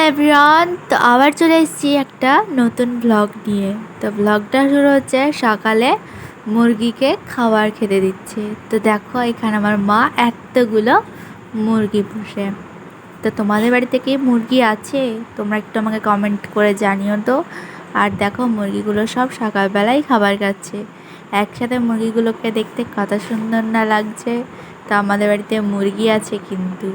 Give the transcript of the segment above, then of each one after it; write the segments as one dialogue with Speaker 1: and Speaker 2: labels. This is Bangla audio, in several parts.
Speaker 1: হ্যালো এভরিওয়ান তো আবার চলে এসেছি একটা নতুন ব্লগ নিয়ে। তো ব্লগটা শুরু হচ্ছে সকালে মুরগিকে খাবার খেতে দিচ্ছে। তো দেখো, এখানে আমার মা এতগুলো মুরগি পুষে। তো তোমাদের বাড়িতে কি মুরগি আছে? তোমরা একটু আমাকে কমেন্ট করে জানিও তো। আর দেখো, মুরগিগুলো সব সকালবেলায় খাবার খাচ্ছে। একসাথে মুরগিগুলোকে দেখতে কত সুন্দর না লাগছে। তো আমাদের বাড়িতে মুরগি আছে কিন্তু।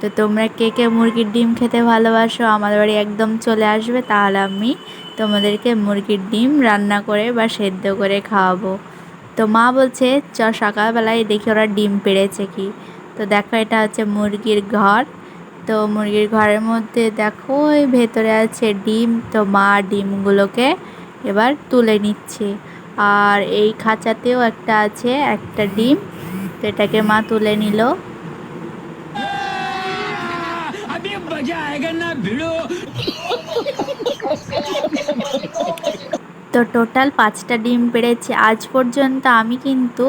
Speaker 1: তো তোমরা কে কে মুরগির ডিম খেতে ভালোবাসো, আমাদের বাড়ি একদম চলে আসবে, তাহলে আমি তোমাদেরকে মুরগির ডিম রান্না করে বা সেদ্ধ করে খাওয়াবো। তো মা বলছে চ সকালবেলায় দেখি ওরা ডিম পেড়েছে কি? তো দেখো, এটা হচ্ছে মুরগির ঘর। তো মুরগির ঘরের মধ্যে দেখো, ওই ভেতরে আছে ডিম। তো মা ডিমগুলোকে এবার তুলে নিচ্ছে। আর এই খাঁচাতেও একটা আছে, একটা ডিম। তো এটাকে মা তুলে নিল।
Speaker 2: मजा आएगा ना भिड़ो
Speaker 1: তো টোটাল পাঁচটা ডিম পেড়েছে আজ পর্যন্ত আমি কিন্তু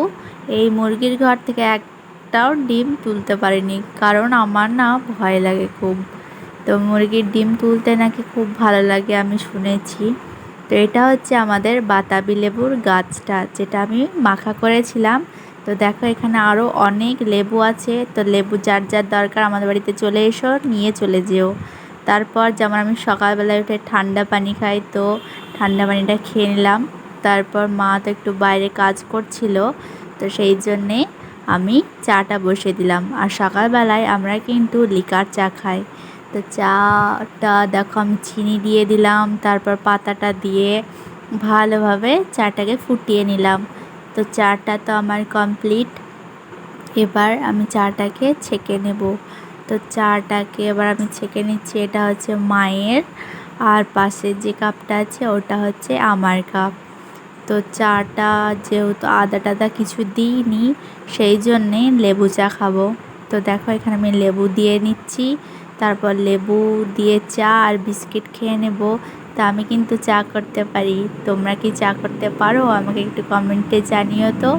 Speaker 1: এই মুরগির ঘর থেকে একটাও ডিম তুলতে পারিনি কারণ আমার না ভয় লাগে খুব তো মুরগির ডিম তুলতে নাকি খুব ভালো লাগে আমি শুনেছি তো এটা হচ্ছে আমাদের বাতাবি লেবুর গাছটা যেটা আমি মাখা করেছিলাম তো দেখো এখানে আরও অনেক লেবু আছে। তো লেবু যার যার দরকার আমাদের বাড়িতে চলে এসো, নিয়ে চলে যেও। তারপর যেমন আমি সকালবেলায় উঠে ঠান্ডা পানি খাই, তো ঠান্ডা পানিটা খেয়ে নিলাম। তারপর মা তো একটু বাইরে কাজ করছিল, তো সেই জন্যে আমি চাটা বসিয়ে দিলাম। আর সকালবেলায় আমরা কিন্তু লিকার চা খাই। তো চাটা দেখো আমি চিনি দিয়ে দিলাম, তারপর পাতাটা দিয়ে ভালোভাবে চাটাকে ফুটিয়ে নিলাম। তো চাটা তো আমার কমপ্লিট। এবার আমি চাটাকে ছেঁকে নেব। তো চাটাকে এবার আমি ছেঁকে নিচ্ছি, এটা হচ্ছে মায়ের। আর পাশে যে কাপটা আছে, ওটা হচ্ছে আমার কাপ। তো চাটা যেহেতু আদা টাদা কিছু দিইনি, সেই জন্যে লেবু চা খাব। তো দেখো এখানে আমি লেবু দিয়ে নিচ্ছি। তারপর লেবু দিয়ে চা আর বিস্কিট খেয়ে নেব। তা আমি কিন্তু চা করতে পারি। তোমরা কি চা করতে পারো? আমাকে একটু কমেন্টে জানিও তো।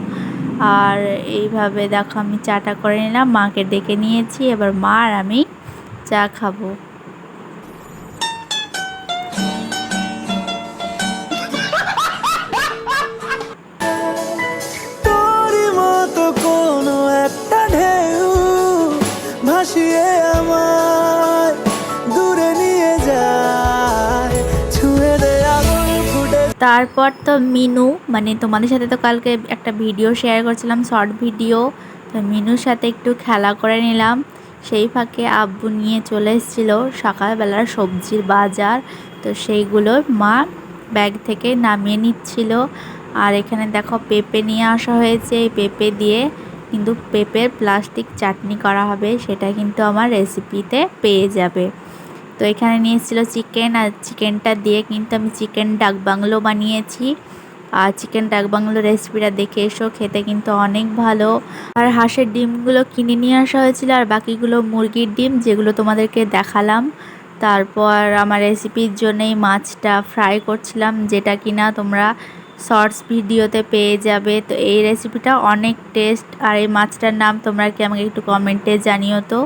Speaker 1: আর এইভাবে দেখো আমি চাটা করে নিলাম, মাকে ডেকে নিয়েছি। এবার মা আর আমি চা খাব।
Speaker 3: ভাসিয়ে
Speaker 1: তারপর তো মিনু মানে তোমাদের সাথে তো কালকে একটা ভিডিও শেয়ার করছিলাম শর্ট ভিডিও তো মিনুর সাথে একটু খেলা করে নিলাম। সেই ফাঁকে আব্বু নিয়ে চলে এসেছিল সকালবেলার সবজির বাজার। তো সেইগুলো মা ব্যাগ থেকে নামিয়ে নিচ্ছিল। আর এখানে দেখো পেঁপে নিয়ে আসা হয়েছে, এই পেঁপে দিয়ে কিন্তু পেঁপের প্লাস্টিক চাটনি করা হবে, সেটা কিন্তু আমার রেসিপিতে পেয়ে যাবে। তো এখানে নিয়ে এসেছিল চিকেন আর চিকেনটা দিয়ে কিন্তু আমি চিকেন ডাক বাংলো বানিয়েছি। আর চিকেন ডাক বাংলো রেসিপিটা দেখে এসো, খেতে কিন্তু অনেক ভালো। আর হাঁসের ডিমগুলো কিনে নিয়ে আসা হয়েছিল আর বাকিগুলো মুরগির ডিম যেগুলো তোমাদেরকে দেখালাম। তারপর আমার রেসিপির জন্যই মাছটা ফ্রাই করছিলাম, যেটা কিনা তোমরা শর্টস ভিডিওতে পেয়ে যাবে। তো এই রেসিপিটা অনেক টেস্ট, আর এই মাছটার নাম তোমরা কি আমাকে একটু কমেন্টে জানিও তো।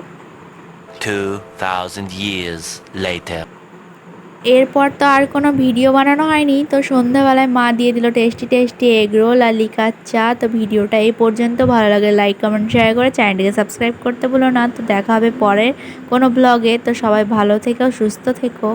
Speaker 4: 2,000 years later.
Speaker 1: এরপর তো আর কোনো ভিডিও বানানো হয়নি তো সন্ধ্যাবেলায় মা দিয়ে দিল টেস্টি টেস্টি এগ রোল আর লিকার চা তো ভিডিওটা এই পর্যন্ত। ভালো লাগে লাইক কমেন্ট শেয়ার করে চ্যানেলটিকে সাবস্ক্রাইব করতে ভুলো না। তো দেখা হবে পরে কোনো ব্লগে তো সবাই ভালো থেকো সুস্থ থেকো।